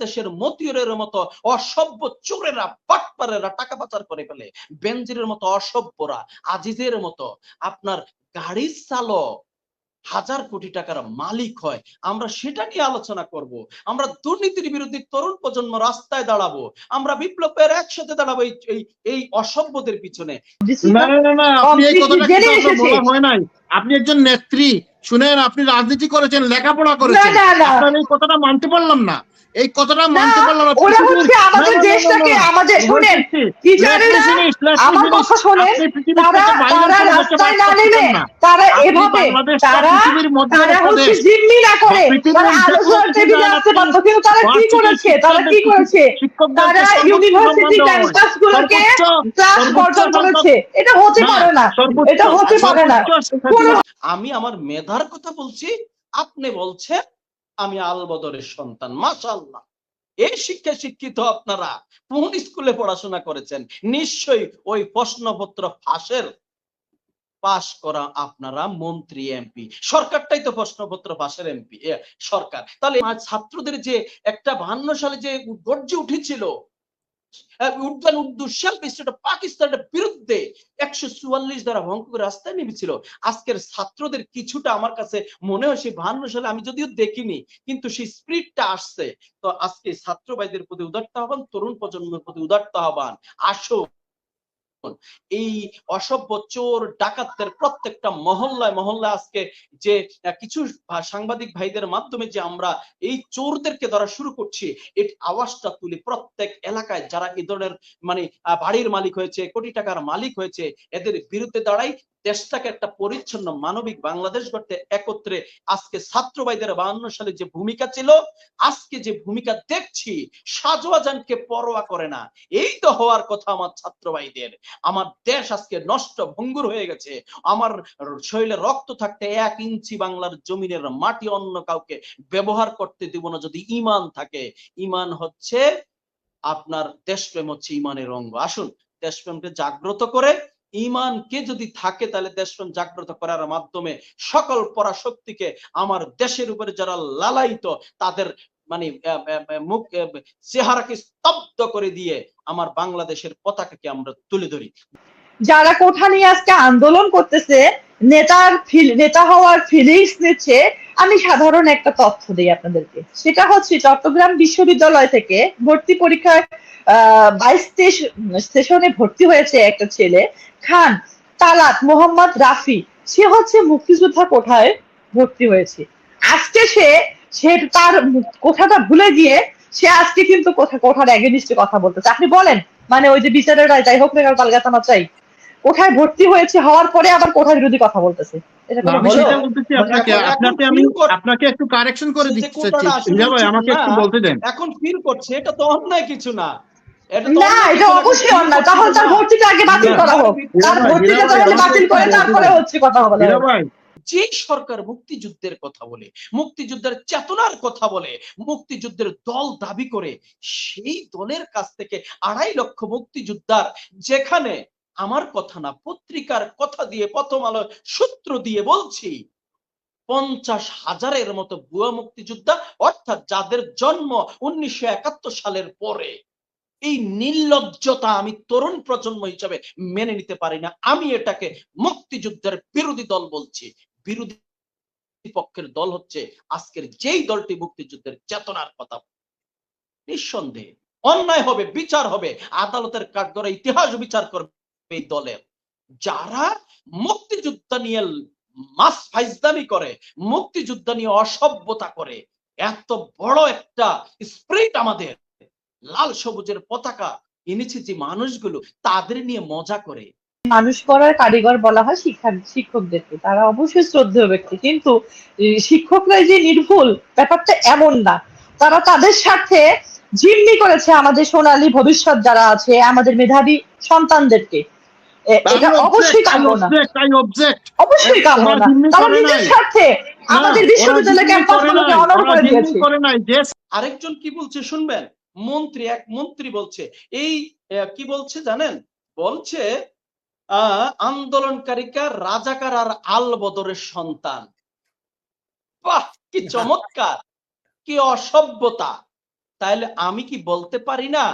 বাংলাদেশের মতিয়রের মতো অসভ্য চোরেরা পাটপারেরা টাকা পাচার করে ফেলে। বেনজিরের মতো অসভ্যরা আজিজের মতো। আপনার গাড়ির চালক হাজার কোটি টাকার মালিক হয়। আমরা সেটা নিয়ে আলোচনা করব। আমরা দুর্নীতির বিরুদ্ধে তরুণ প্রজন্ম রাস্তায় দাঁড়াবো। আমরা বিপ্লবের একসাথে দাঁড়াবো এই- এই অসভ্যদের পিছনে। না না না না আপনি হয় একজন নেত্রী শুনেন আপনি রাজনীতি করেছেন লেখাপড়া করেছেন। আপনার এই কথাটা মানতে পারলাম না। এই কথাটা মানতে পারলাম না ওরা হচ্ছে আমাদের দেশটাকে আমাদের শোনেন টিচারেরা আমার কথা শোনেন তারা তারা রাস্তায় না। নেমে তারা এভাবে তারা তারা হচ্ছে জিম্মি না করে তারা আলোচনার টেবিলে আসতে পারতো কিন্তু তারা কি করেছে তারা কি করেছে? তারা ইউনিভার্সিটি। ক্যাম্পাস গুলোকে ক্লাস বর্জন করেছে। এটা হতে পারে না। এটা হতে পারে না। আমি আমার মেধার কথা বলছি আপনি বলছেন আমি আলবদরের সন্তান মাসাল্লাহ এই শিক্ষা শিক্ষিত আপনারা, কোন স্কুলে পড়াশোনা করেছেন, নিশ্চয়ই ওই প্রশ্নপত্র ফাঁসের পাশ করা আপনারা মন্ত্রী, এমপি। সরকারটাই তো প্রশ্নপত্র পাশের এমপি সরকার। তাহলে ছাত্রদের যে একটা বাহান্ন সালে যে গর্জে উঠেছিল উদ্যান উদ্দুশাল বিষয়টা পাকিস্তানের বিরুদ্ধে একশো চুয়াল্লিশ দ্বারা ভঙ্গ করে রাস্তায় নেমেছিল। আজকের ছাত্রদের কিছুটা আমার কাছে মনে হয় সেই বাহান্ন সালে আমি যদিও দেখিনি, কিন্তু সেই স্পিরিটটা আসছে। তো আজকে ছাত্র ভাইদের প্রতি উদারতা আহ্বান, তরুণ প্রজন্মের প্রতি উদারতা আহ্বান। আসো। এই অসভ্য চোর, ডাকাতদের প্রত্যেকটা মহল্লায় মহল্লায় আজকে যে কিছু সাংবাদিক ভাইদের মাধ্যমে যে আমরা এই চোরদেরকে ধরা শুরু করছি এই আওয়াজটা তুলি প্রত্যেক এলাকায় যারা এ ধরনের মানে বাড়ির মালিক হয়েছে, কোটি টাকার মালিক হয়েছে, এদের বিরুদ্ধে দাঁড়াই দেশটাকে একটা পরিচ্ছন্ন মানবিক বাংলাদেশ গড়তে একত্রে আজকে ছাত্র ভাইদের বাহান্ন সালে যে ভূমিকা ছিল, আজকে যে ভূমিকা দেখছি সাজোয়াজানকে পরোয়া করে না। এই তো হওয়ার কথা আমার ছাত্র ভাইদের আমার দেশ আজকে নষ্ট ভঙ্গুর হয়ে গেছে। আমার শরীরে রক্ত থাকতে এক ইঞ্চি বাংলার জমিনের মাটি অন্য কাউকে ব্যবহার করতে দিব না যদি ইমান থাকে। ইমান হচ্ছে আপনার দেশপ্রেম হচ্ছে ইমানের অঙ্গ। আসুন, দেশপ্রেমকে জাগ্রত করে ইমানকে যদি থাকে, তাহলে দেশপ্রেম জাগ্রত করার মাধ্যমে সকল পরাশক্তিকে আমার দেশের উপরে যারা লালায়িত, তাদের মানে মুখ চেহারাকে স্তব্ধ করে দিয়ে আমার বাংলাদেশের পতাকাকে আমরা তুলে ধরি। যারা কোঠা নিয়ে আজকে আন্দোলন করতেছে, নেতার নেতা হওয়ার ফিলিংস নিচ্ছে, আমি সাধারণ একটা তথ্য দিই আপনাদেরকে। সেটা হচ্ছে চট্টগ্রাম বিশ্ববিদ্যালয় থেকে ভর্তি পরীক্ষায় বাইশ সেশনে ভর্তি হয়েছে একটা ছেলে, খান তালাত মোহাম্মদ রাফি। সে হচ্ছে মুক্তিযোদ্ধা কোঠায় ভর্তি হয়েছে। আজকে সে সে তার কোঠাটা ভুলে গিয়ে সে আজকে কিন্তু কোঠা, কোঠার এগেনিস্টে কথা বলতেছে। আপনি বলেন মানে ওই যে বিচারের যাই হোক না কেন পালগাতানা চাই কোঠায় ভর্তি হয়েছে হওয়ার পরে আবার কোঠা বিরোধী কথা বলতেছে? এটা না, কোনো আমি হলো? সেটা বলতেছি আপনাকে এখন- আপনাকে এখন আমি feel কর- আপনাকে একটু কারেকশন করে দিতে চাচ্ছি আসলে ইরা ভাই উচিত আমাকে একটু বলতে দেন। এখন ফিল করছে এটা তো অন্যায় কিছু না। না এটা অবশ্যই অন্যায়। তাহলে তার ভর্তিটা আগে বাতিল করা হোক। তার ভর্তিটা তাহলে বাতিল করে তারপরে হচ্ছে কথা হবে। যে সরকার মুক্তিযুদ্ধের কথা বলে মুক্তিযুদ্ধের চেতনার কথা বলে মুক্তিযুদ্ধের দল দাবি করে সেই দলের কাছ থেকে আড়াই লক্ষ মুক্তিযোদ্ধার যেখানে আমার কথা না, পত্রিকার কথা দিয়ে প্রথম আলো সূত্র দিয়ে বলছি, পঞ্চাশ হাজারের মতো ভুয়া মুক্তিযোদ্ধা, অর্থাৎ যাদের জন্ম উনিশশো একাত্তর সালের পরে, এই নির্লজ্জতা আমি তরুণ প্রজন্ম হিসাবে মেনে নিতে পারি না। আমি এটাকে মুক্তিযুদ্ধের বিরোধী দল বলছি। বিরোধী পক্ষের দল হচ্ছে আজকের যেই দলটি মুক্তিযুদ্ধের চেতনার কথা। নিঃসন্দেহে অন্যায় হবে, বিচার হবে, আদালতের কাঠগড়ে ইতিহাস বিচার করবে। এই দলের যারা মুক্তিযুদ্ধ নিয়ে মাস ফাইজদামি করে, মুক্তিযুদ্ধ নিয়ে অসভ্যতা করে, এত বড় একটা স্প্রিট আমাদের, লাল সবুজের পতাকা এনেছে যে মানুষগুলো, তাদের নিয়ে মজা করে। মানুষ করার কারিগর বলা হয় শিক্ষা শিক্ষকদেরকে। তারা অবশ্যই শ্রদ্ধেয় ব্যক্তি, কিন্তু শিক্ষকরা যে নির্ভুল, ব্যাপারটা এমন না। তারা তাদের সাথে জিম্মি করেছে আমাদের সোনালী ভবিষ্যৎ যারা আছে, আমাদের মেধাবী সন্তানদেরকে। এটা অবশ্যই কাম্য না। অবশ্যই কাম্য না। নিজের স্বার্থে আমাদের বিশ্ববিদ্যালয় ক্যাম্পাসগুলোকে অনর করে দিয়েছে। করে নাই যে আরেকজন কি বলছে শুনবেন? মন্ত্রী এক মন্ত্রী বলছে এই আহ, কি বলছে জানেন? বলছে আহ আন্দোলনকারীরা রাজাকার আর আল বদরের সন্তান। বাহ কি চমৎকার কি অসভ্যতা। তাহলে আমি কি বলতে পারি না?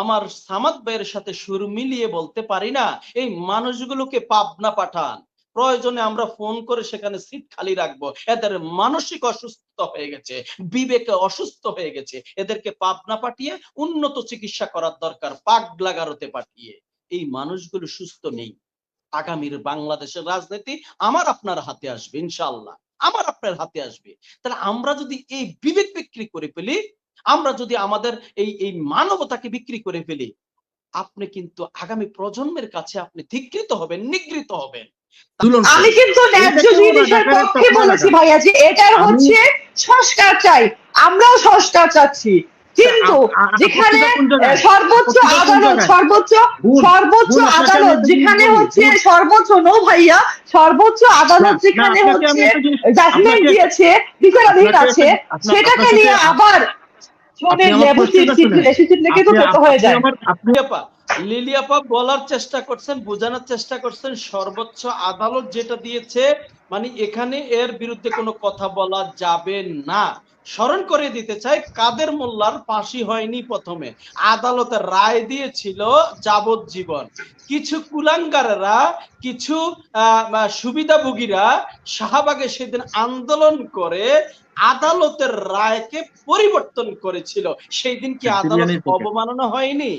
আমার সামাদ ভাইয়ের সাথে সুর মিলিয়ে বলতে পারি না? এই মানুষগুলোকে পাবনা পাঠান। প্রয়োজনে আমরা ফোন করে সেখানে সিট খালি রাখব। এদের মানসিক অসুস্থ হয়ে গেছে, বিবেকে অসুস্থ হয়ে গেছে। এদেরকে পাবনা পাঠিয়ে উন্নত চিকিৎসা করার দরকার পাগলা গারোতে পাঠিয়ে। এই মানুষগুলো সুস্থ নেই। আগামীর বাংলাদেশের রাজনীতি আমার আপনার হাতে আসবে ইনশাল্লাহ আমার আপনার হাতে আসবে। তাহলে আমরা যদি এই বিবেক বিক্রি করে ফেলি আমরা যদি আমাদের এই এই মানবতাকে বিক্রি করে ফেলি আপনি কিন্তু আগামী প্রজন্মের কাছে আপনি ধিকৃত হবেন নিগৃহীত হবেন। আমি কিন্তু ন্যায্য জিনিসের পক্ষে বলেছি ভাইয়া যে এটার হচ্ছে সংস্কার চাই আমরাও সংস্কার চাচ্ছি। কিন্তু যেখানে সর্বোচ্চ আদালত সর্বোচ্চ সর্বোচ্চ আদালত যেখানে হচ্ছে সর্বোচ্চ নো ভাইয়া সর্বোচ্চ আদালত যেখানে হচ্ছে জাজমেন্ট দিয়েছে বিচারাধীন আছে সেটাকে নিয়ে আবার লিলিয়াপা বলার চেষ্টা করছেন বোঝানোর চেষ্টা করছেন সর্বোচ্চ আদালত যেটা দিয়েছে মানে এখানে এর বিরুদ্ধে কোনো কথা বলা যাবে না। স্মরণ করে দিতে চাই কাদের মোল্লার ফাঁসি হয়নি প্রথমে? আদালতের রায় দিয়েছিল যাবজ্জীবন। কিছু কুলাঙ্গারেরা কিছু সুবিধাভোগীরা শাহবাগে সেদিন আন্দোলন করে আদালতের রায়কে পরিবর্তন করেছিল। সেই দিন কি আদালত অবমাননা হয়নি?